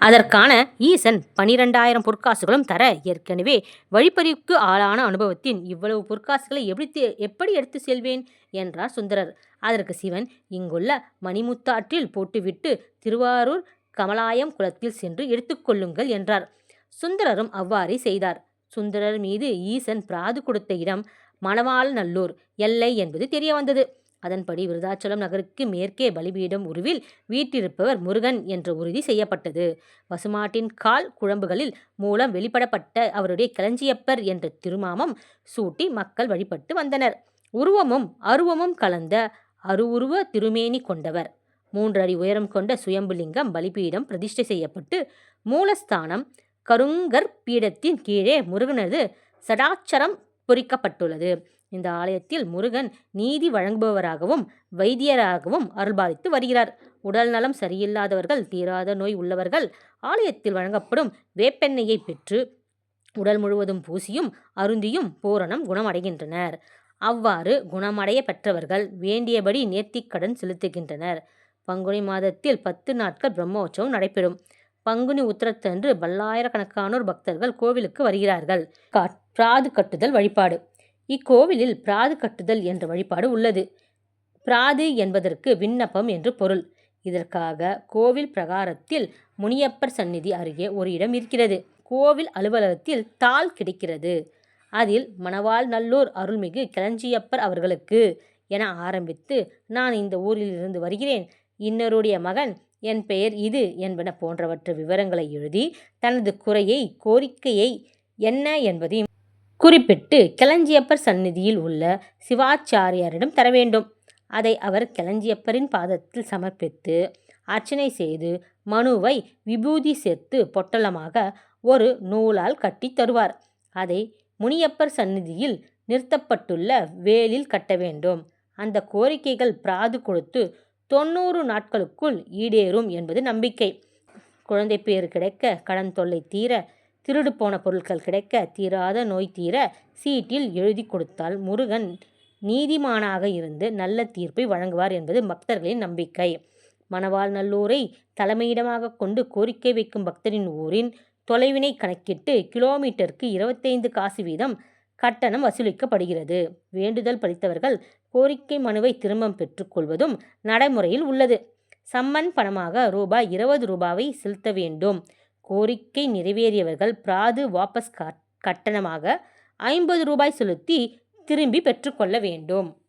அதற்கான ஈசன் பனிரெண்டாயிரம் பொற்காசுகளும் தர ஏற்கனவே வழிப்பறிவுக்கு ஆளான அனுபவத்தின் இவ்வளவு பொற்காசுகளை எப்படி எப்படி எடுத்து செல்வேன்? என்றார் சுந்தரர். அதற்கு சிவன் இங்குள்ள மணிமுத்தாற்றில் போட்டுவிட்டு திருவாரூர் கமலாயம் குளத்தில் சென்று எடுத்துக்கொள்ளுங்கள் என்றார். சுந்தரரும் அவ்வாறே செய்தார். சுந்தரர் மீது ஈசன் பிராது கொடுத்த இடம் மணவாளநல்லூர். எல்லை என்பது தெரிய வந்தது. அதன்படி விருதாச்சலம் நகருக்கு மேற்கே பலிபீடம் உருவில் வீட்டிருப்பவர் முருகன் என்ற உறுதி செய்யப்பட்டது. பசுமாட்டின் கால் குழம்புகளில் மூலம் வெளிப்படப்பட்ட அவருடைய களஞ்சியப்பர் என்ற திருமாமம் சூட்டி மக்கள் வழிபட்டு வந்தனர். உருவமும் அருவமும் கலந்த அருவுருவ திருமேனி கொண்டவர். மூன்றடி உயரம் கொண்ட சுயம்புலிங்கம் பலிபீடம் பிரதிஷ்டை செய்யப்பட்டு மூலஸ்தானம் கருங்கற் பீடத்தின் கீழே முருகனது சடாச்சரம் பொறிக்கப்பட்டுள்ளது. இந்த ஆலயத்தில் முருகன் நீதி வழங்குபவராகவும் வைத்தியராகவும் அருள்பாலித்து வருகிறார். உடல் நலம் சரியில்லாதவர்கள் தீராத நோய் உள்ளவர்கள் ஆலயத்தில் வழங்கப்படும் வேப்பெண்ணெயை பெற்று உடல் முழுவதும் பூசியும் அருந்தியும் பூரணம் குணமடைகின்றனர். அவ்வாறு குணமடைய பெற்றவர்கள் வேண்டியபடி நேர்த்திக்கடன் செலுத்துகின்றனர். பங்குனி மாதத்தில் பத்து நாட்கள் பிரம்மோற்சவம் நடைபெறும். பங்குனி உத்திரத்தன்று பல்லாயிரக்கணக்கானோர் பக்தர்கள் கோவிலுக்கு வருகிறார்கள். பிராது கட்டுதல் வழிபாடு. இக்கோவிலில் பிராது கட்டுதல் என்ற வழிபாடு உள்ளது. பிராது என்பதற்கு விண்ணப்பம் என்று பொருள். இதற்காக கோவில் பிரகாரத்தில் முனியப்பர் சந்நிதி அருகே ஒரு இடம் இருக்கிறது. கோவில் அலுவலகத்தில் தாள் கிடைக்கிறது. அதில் மணவாள் நல்லூர் அருள்மிகு கிளஞ்சியப்பர் அவர்களுக்கு என ஆரம்பித்து நான் இந்த ஊரிலிருந்து வருகிறேன். இன்னருடைய மகன் என் பெயர் இது என்பன போன்றவற்ற விவரங்களை எழுதி தனது குறையை கோரிக்கையை என்ன என்பதையும் குறிப்பிட்டு கிளஞ்சியப்பர் சந்நிதியில் உள்ள சிவாச்சாரியாரிடம் தர வேண்டும். அதை அவர் கிளஞ்சியப்பரின் பாதத்தில் சமர்ப்பித்து அர்ச்சனை செய்து மனுவை விபூதி சேர்த்து பொட்டலமாக ஒரு நூலால் கட்டி தருவார். அதை முனியப்பர் சந்நிதியில் நிறுத்தப்பட்டுள்ள வேலில் கட்ட வேண்டும். அந்த கோரிக்கைகள் பிராது கொடுத்து தொண்ணூறு நாட்களுக்குள் ஈடேறும் என்பது நம்பிக்கை. குழந்தை பேர் கிடைக்க கடன் தொல்லை தீர திருடு போன பொருட்கள் கிடைக்க தீராத நோய் தீர சீட்டில் எழுதி கொடுத்தால் முருகன் நீதிமானாக இருந்து நல்ல தீர்ப்பை வழங்குவார் என்பது பக்தர்களின் நம்பிக்கை. மணவாள் நல்லூரை தலைமையிடமாக கொண்டு கோரிக்கை வைக்கும் பக்தரின் ஊரின் தொலைவினை கணக்கிட்டு கிலோமீட்டருக்கு இருபத்தைந்து காசு வீதம் கட்டணம் வசூலிக்கப்படுகிறது. வேண்டுதல் பளித்தவர்கள் கோரிக்கை மனுவை திரும்பம் பெற்றுக்கொள்வதும் நடைமுறையில் உள்ளது. சம்மன் பணமாக ரூபாய் இருபது ரூபாவை செலுத்த வேண்டும். கோரிக்கை நிறைவேறியவர்கள் பிராது வாபஸ் கட்- கட்டணமாக ஐம்பது ரூபாய் செலுத்தி திரும்பி பெற்றுக்கொள்ள வேண்டும்.